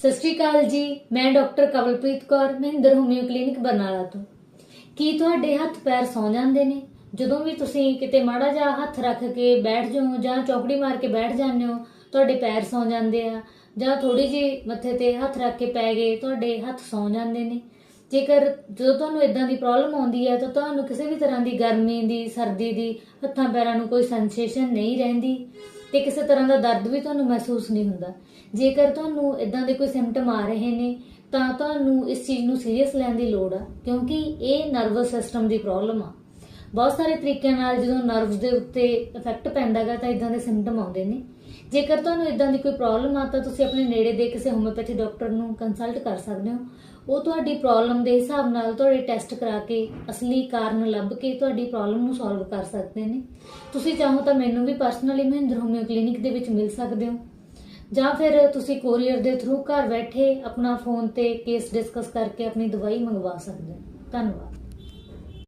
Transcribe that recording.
ਸਤਿ ਸ਼੍ਰੀ ਅਕਾਲ ਜੀ, ਮੈਂ doctor Kawalpreet Kaur Mahinder homeo clinic Barnala ਤੋਂ। ਕੀ ਤੁਹਾਡੇ ਹੱਥ ਪੈਰ ਸੌਂ ਜਾਂਦੇ ਨੇ? ਜਦੋਂ ਵੀ ਤੁਸੀਂ ਕਿਤੇ ਮਾੜਾ ਜਿਹਾ ਹੱਥ ਰੱਖ ਕੇ ਬੈਠ ਜਾਓ ਜਾਂ ਚੌਕੜੀ ਮਾਰ ਕੇ ਬੈਠ ਜਾਂਦੇ ਹੋ, ਤੁਹਾਡੇ ਪੈਰ ਸੌਂ ਜਾਂਦੇ ਆ। ਜਾਂ ਥੋੜੀ ਜਿਹੀ ਮੱਥੇ ਤੇ ਹੱਥ ਰੱਖ ਕੇ ਪੈ ਗਏ, ਤੁਹਾਡੇ ਹੱਥ ਸੌਂ ਜਾਂਦੇ ਨੇ। ਜੇਕਰ ਜਦੋਂ ਤੁਹਾਨੂੰ ਇਦਾਂ ਦੀ ਪ੍ਰੋਬਲਮ ਆਉਂਦੀ ਹੈ, ਤਾਂ ਤੁਹਾਨੂੰ ਕਿਸੇ ਵੀ ਤਰ੍ਹਾਂ ਦੀ ਗਰਮੀ ਦੀ, ਸਰਦੀ ਦੀ, ਹੱਥਾਂ ਪੈਰਾਂ ਨੂੰ ਕੋਈ ਸੈਂਸੇਸ਼ਨ ਨਹੀਂ ਰਹਿੰਦੀ। ਤੇ ਕਿਸੇ ਤਰ੍ਹਾਂ ਦਾ ਦਰਦ ਵੀ ਤੁਹਾਨੂੰ ਮਹਿਸੂਸ ਨਹੀਂ ਹੁੰਦਾ। ਜੇਕਰ ਤੁਹਾਨੂੰ ਇਦਾਂ ਦੇ ਕੋਈ ਸਿੰਪਟਮ ਆ ਰਹੇ ਨੇ, ਤਾਂ ਤੁਹਾਨੂੰ ਇਸ ਚੀਜ਼ ਨੂੰ ਸੀਰੀਅਸ ਲੈਣ ਦੀ ਲੋੜ ਆ, ਕਿਉਂਕਿ ਇਹ ਨਰਵਸ ਸਿਸਟਮ ਦੀ ਪ੍ਰੋਬਲਮ ਆ। ਬਹੁਤ ਸਾਰੇ ਤਰੀਕਿਆਂ ਨਾਲ ਜਦੋਂ ਨਰਵਸ ਦੇ ਉੱਤੇ ਇਫੈਕਟ ਪੈਂਦਾਗਾ ਤਾਂ ਇਦਾਂ ਦੇ ਸਿੰਪਟਮ ਆਉਂਦੇ ਨੇ। ਜੇਕਰ ਤੁਹਾਨੂੰ ਇਦਾਂ ਦੀ ਕੋਈ ਪ੍ਰੋਬਲਮ ਆ, ਤਾਂ ਤੁਸੀਂ ਆਪਣੇ ਨੇੜੇ ਦੇ ਕਿਸੇ ਹੋਮਿਓਪੈਥੀ ਡਾਕਟਰ ਨੂੰ ਕੰਸਲਟ ਕਰ ਸਕਦੇ ਹੋ। ਉਹ ਤੁਹਾਡੀ ਪ੍ਰੋਬਲਮ ਦੇ ਹਿਸਾਬ ਨਾਲ ਤੁਹਾਡੇ ਟੈਸਟ ਕਰਾ ਕੇ, ਅਸਲੀ ਕਾਰਨ ਲੱਭ ਕੇ ਤੁਹਾਡੀ ਪ੍ਰੋਬਲਮ ਨੂੰ ਸੋਲਵ ਕਰ ਸਕਦੇ ਨੇ। ਤੁਸੀਂ ਚਾਹੋ ਤਾਂ ਮੈਨੂੰ ਵੀ ਪਰਸਨਲੀ ਮਹਿੰਦਰ ਹੋਮਿਓ ਕਲੀਨਿਕ ਦੇ ਵਿੱਚ ਮਿਲ ਸਕਦੇ ਹੋ। ਜਾਂ ਫਿਰ ਤੁਸੀਂ ਕੋਰੀਅਰ ਦੇ ਥਰੂ ਘਰ ਬੈਠੇ ਆਪਣਾ ਫੋਨ ਤੇ ਕੇਸ ਡਿਸਕਸ ਕਰਕੇ ਆਪਣੀ ਦਵਾਈ ਮੰਗਵਾ ਸਕਦੇ ਹੋ। ਧੰਨਵਾਦ।